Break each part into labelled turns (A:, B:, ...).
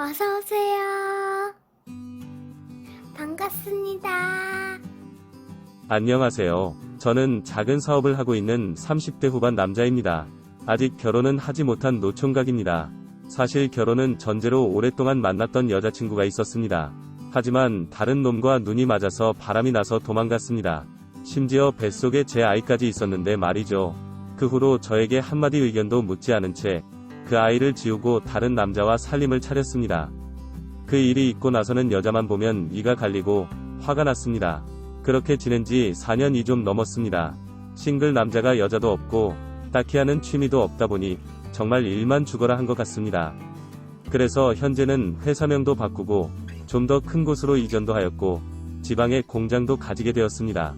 A: 어서 오세요. 반갑습니다.
B: 안녕하세요. 저는 작은 사업을 하고 있는 30대 후반 남자입니다. 아직 결혼은 하지 못한 노총각입니다. 사실 결혼은 전제로 오랫동안 만났던 여자친구가 있었습니다. 하지만 다른 놈과 눈이 맞아서 바람이 나서 도망갔습니다. 심지어 뱃속에 제 아이까지 있었는데 말이죠. 그 후로 저에게 한마디 의견도 묻지 않은 채 그 아이를 지우고 다른 남자와 살림을 차렸습니다. 그 일이 있고 나서는 여자만 보면 이가 갈리고 화가 났습니다. 그렇게 지낸 지 4년이 좀 넘었습니다. 싱글 남자가 여자도 없고 딱히 하는 취미도 없다 보니 정말 일만 죽어라 한 것 같습니다. 그래서 현재는 회사명도 바꾸고 좀 더 큰 곳으로 이전도 하였고 지방에 공장도 가지게 되었습니다.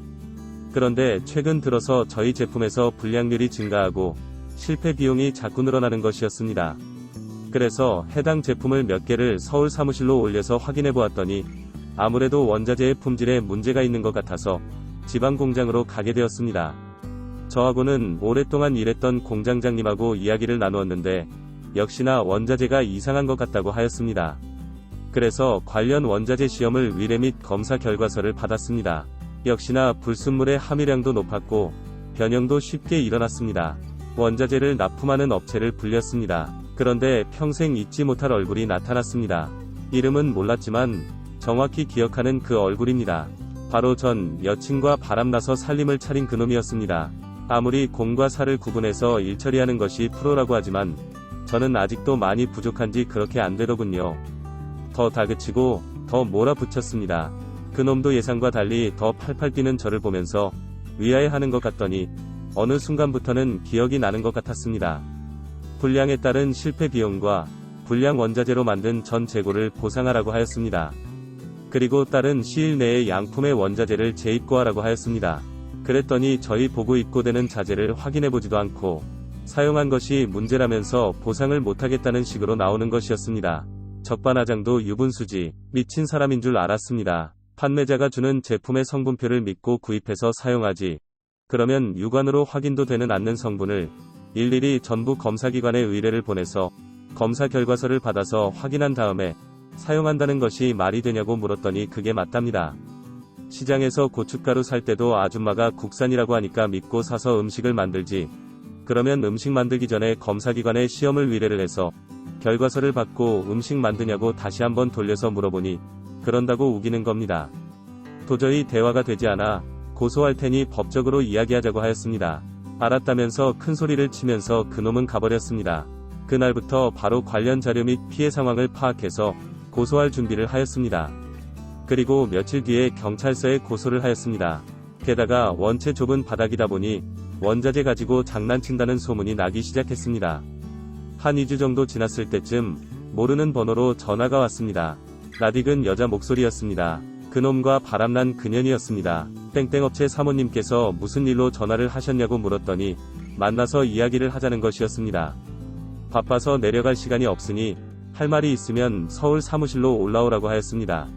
B: 그런데 최근 들어서 저희 제품에서 불량률이 증가하고 실패 비용이 자꾸 늘어나는 것이었습니다. 그래서 해당 제품을 몇 개를 서울 사무실로 올려서 확인해 보았더니 아무래도 원자재의 품질에 문제가 있는 것 같아서 지방 공장으로 가게 되었습니다. 저하고는 오랫동안 일했던 공장장님하고 이야기를 나누었는데 역시나 원자재가 이상한 것 같다고 하였습니다. 그래서 관련 원자재 시험을 위례 및 검사 결과서를 받았습니다. 역시나 불순물의 함유량도 높았고 변형도 쉽게 일어났습니다. 원자재를 납품하는 업체를 불렸습니다. 그런데 평생 잊지 못할 얼굴이 나타났습니다. 이름은 몰랐지만 정확히 기억하는 그 얼굴입니다. 바로 전 여친과 바람나서 살림을 차린 그놈이었습니다. 아무리 공과 사를 구분해서 일 처리하는 것이 프로라고 하지만 저는 아직도 많이 부족한지 그렇게 안 되더군요. 더 다그치고 더 몰아붙였습니다. 그놈도 예상과 달리 더 팔팔 뛰는 저를 보면서 위하해하는 것 같더니 어느 순간부터는 기억이 나는 것 같았습니다. 불량에 따른 실패 비용과 불량 원자재로 만든 전 재고를 보상하라고 하였습니다. 그리고 따른 시일 내에 양품의 원자재를 재입고하라고 하였습니다. 그랬더니 저희 보고 입고되는 자재를 확인해보지도 않고 사용한 것이 문제라면서 보상을 못하겠다는 식으로 나오는 것이었습니다. 적반하장도 유분수지 미친 사람인 줄 알았습니다. 판매자가 주는 제품의 성분표를 믿고 구입해서 사용하지. 그러면 육안으로 확인도 되는 않는 성분을 일일이 전부 검사기관에 의뢰를 보내서 검사 결과서를 받아서 확인한 다음에 사용한다는 것이 말이 되냐고 물었더니 그게 맞답니다. 시장에서 고춧가루 살 때도 아줌마가 국산이라고 하니까 믿고 사서 음식을 만들지. 그러면 음식 만들기 전에 검사기관에 시험을 위례를 해서 결과서를 받고 음식 만드냐고 다시 한번 돌려서 물어보니 그런다고 우기는 겁니다. 도저히 대화가 되지 않아 고소할 테니 법적으로 이야기하자고 하였습니다. 알았다면서 큰 소리를 치면서 그놈은 가버렸습니다. 그날부터 바로 관련 자료 및 피해 상황을 파악해서 고소할 준비를 하였습니다. 그리고 며칠 뒤에 경찰서에 고소를 하였습니다. 게다가 원체 좁은 바닥이다 보니 원자재 가지고 장난친다는 소문이 나기 시작했습니다. 한 2주 정도 지났을 때쯤 모르는 번호로 전화가 왔습니다. 나딕은 여자 목소리였습니다. 그놈과 바람난 그년이었습니다. 땡땡업체 사모님께서 무슨 일로 전화를 하셨냐고 물었더니 만나서 이야기를 하자는 것이었습니다. 바빠서 내려갈 시간이 없으니 할 말이 있으면 서울 사무실로 올라오라고 하였습니다.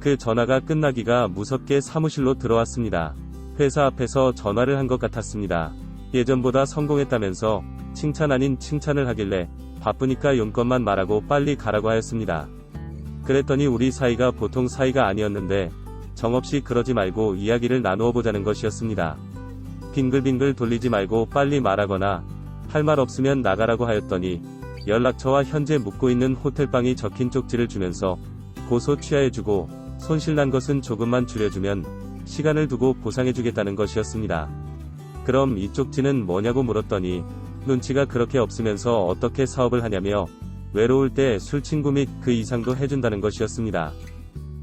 B: 그 전화가 끝나기가 무섭게 사무실로 들어왔습니다. 회사 앞에서 전화를 한 것 같았습니다. 예전보다 성공했다면서 칭찬 아닌 칭찬을 하길래 바쁘니까 용건만 말하고 빨리 가라고 하였습니다. 그랬더니 우리 사이가 보통 사이가 아니었는데 정없이 그러지 말고 이야기를 나누어 보자는 것이었습니다. 빙글빙글 돌리지 말고 빨리 말하거나 할 말 없으면 나가라고 하였더니 연락처와 현재 묵고 있는 호텔방이 적힌 쪽지를 주면서 고소 취하해주고 손실난 것은 조금만 줄여주면 시간을 두고 보상해주겠다는 것이었습니다. 그럼 이 쪽지는 뭐냐고 물었더니 눈치가 그렇게 없으면서 어떻게 사업을 하냐며 외로울 때 술 친구 및 그 이상도 해준다는 것이었습니다.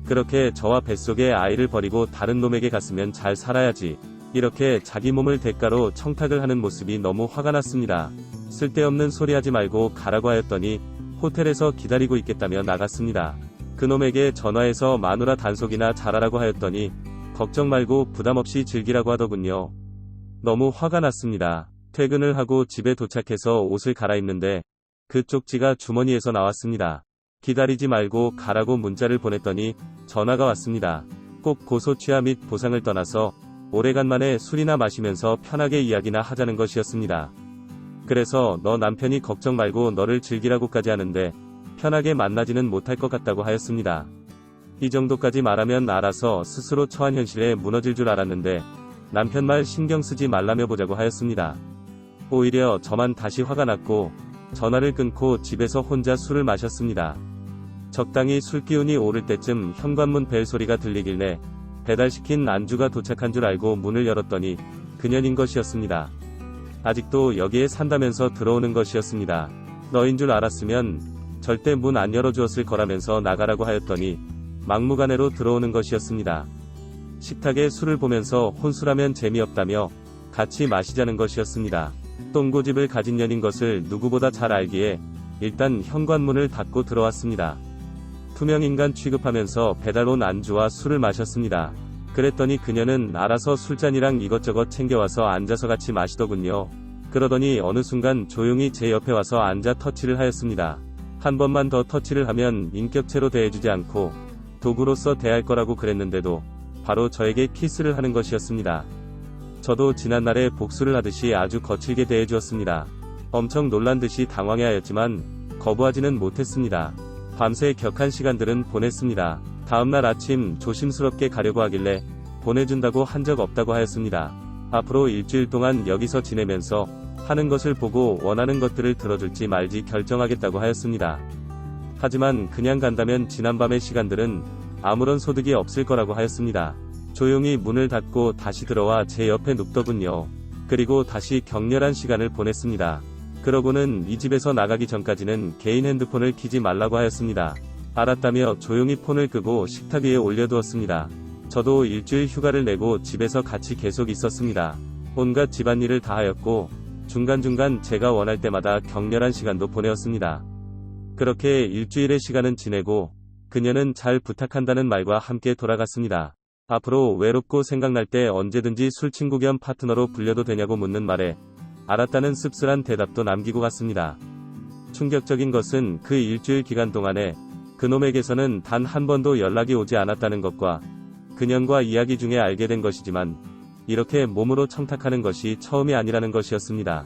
B: 그렇게 저와 뱃속에 아이를 버리고 다른 놈에게 갔으면 잘 살아야지. 이렇게 자기 몸을 대가로 청탁을 하는 모습이 너무 화가 났습니다. 쓸데없는 소리 하지 말고 가라고 하였더니 호텔에서 기다리고 있겠다며 나갔습니다. 그놈에게 전화해서 마누라 단속이나 잘하라고 하였더니 걱정 말고 부담 없이 즐기라고 하더군요. 너무 화가 났습니다. 퇴근을 하고 집에 도착해서 옷을 갈아입는데 그 쪽지가 주머니에서 나왔습니다. 기다리지 말고 가라고 문자를 보냈더니 전화가 왔습니다. 꼭 고소 취하 및 보상을 떠나서 오래간만에 술이나 마시면서 편하게 이야기나 하자는 것이었습니다. 그래서 너 남편이 걱정 말고 너를 즐기라고까지 하는데 편하게 만나지는 못할 것 같다고 하였습니다. 이 정도까지 말하면 알아서 스스로 처한 현실에 무너질 줄 알았는데 남편 말 신경 쓰지 말라며 보자고 하였습니다. 오히려 저만 다시 화가 났고 전화를 끊고 집에서 혼자 술을 마셨습니다. 적당히 술 기운이 오를 때쯤 현관문 벨 소리가 들리길래 배달시킨 안주가 도착한 줄 알고 문을 열었더니 그년인 것이었습니다. 아직도 여기에 산다면서 들어오는 것이었습니다. 너인 줄 알았으면 절대 문 안 열어주었을 거라면서 나가라고 하였더니 막무가내로 들어오는 것이었습니다. 식탁에 술을 보면서 혼술하면 재미없다며 같이 마시자는 것이었습니다. 똥고집을 가진 년인 것을 누구보다 잘 알기에 일단 현관문을 닫고 들어왔습니다. 투명인간 취급하면서 배달 온 안주와 술을 마셨습니다. 그랬더니 그녀는 알아서 술잔이랑 이것저것 챙겨와서 앉아서 같이 마시더군요. 그러더니 어느 순간 조용히 제 옆에 와서 앉아 터치를 하였습니다. 한 번만 더 터치를 하면 인격체로 대해주지 않고 도구로서 대할 거라고 그랬는데도 바로 저에게 키스를 하는 것이었습니다. 저도 지난날에 복수를 하듯이 아주 거칠게 대해주었습니다. 엄청 놀란 듯이 당황해 하였지만 거부하지는 못했습니다. 밤새 격한 시간들은 보냈습니다. 다음날 아침 조심스럽게 가려고 하길래 보내준다고 한 적 없다고 하였습니다. 앞으로 일주일 동안 여기서 지내면서 하는 것을 보고 원하는 것들을 들어줄지 말지 결정하겠다고 하였습니다. 하지만 그냥 간다면 지난밤의 시간들은 아무런 소득이 없을 거라고 하였습니다. 조용히 문을 닫고 다시 들어와 제 옆에 눕더군요. 그리고 다시 격렬한 시간을 보냈습니다. 그러고는 이 집에서 나가기 전까지는 개인 핸드폰을 키지 말라고 하였습니다. 알았다며 조용히 폰을 끄고 식탁 위에 올려두었습니다. 저도 일주일 휴가를 내고 집에서 같이 계속 있었습니다. 온갖 집안일을 다 하였고 중간중간 제가 원할 때마다 격렬한 시간도 보내었습니다. 그렇게 일주일의 시간은 지내고 그녀는 잘 부탁한다는 말과 함께 돌아갔습니다. 앞으로 외롭고 생각날 때 언제든지 술친구 겸 파트너로 불려도 되냐고 묻는 말에 알았다는 씁쓸한 대답도 남기고 갔습니다. 충격적인 것은 그 일주일 기간 동안에 그놈에게서는 단 한 번도 연락이 오지 않았다는 것과 그년과 이야기 중에 알게 된 것이지만 이렇게 몸으로 청탁하는 것이 처음이 아니라는 것이었습니다.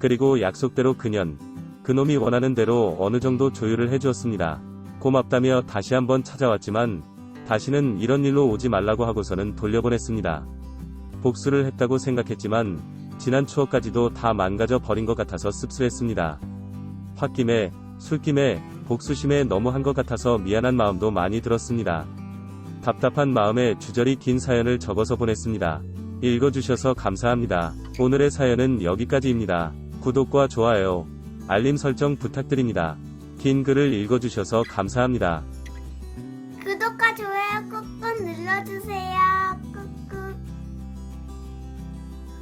B: 그리고 약속대로 그년, 그놈이 원하는 대로 어느 정도 조율을 해주었습니다. 고맙다며 다시 한번 찾아왔지만 다시는 이런 일로 오지 말라고 하고서는 돌려보냈습니다. 복수를 했다고 생각했지만 지난 추억까지도 다 망가져 버린 것 같아서 씁쓸했습니다. 홧김에, 술김에, 복수심에 너무 한 것 같아서 미안한 마음도 많이 들었습니다. 답답한 마음에 주저리 긴 사연을 적어서 보냈습니다. 읽어주셔서 감사합니다. 오늘의 사연은 여기까지입니다. 구독과 좋아요, 알림 설정 부탁드립니다. 긴 글을 읽어주셔서 감사합니다.
A: 꾹꾹 눌러주세요. 꾹꾹.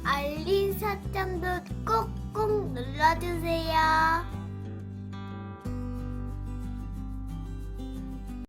A: 알림 설정도 꾹꾹 눌러주세요.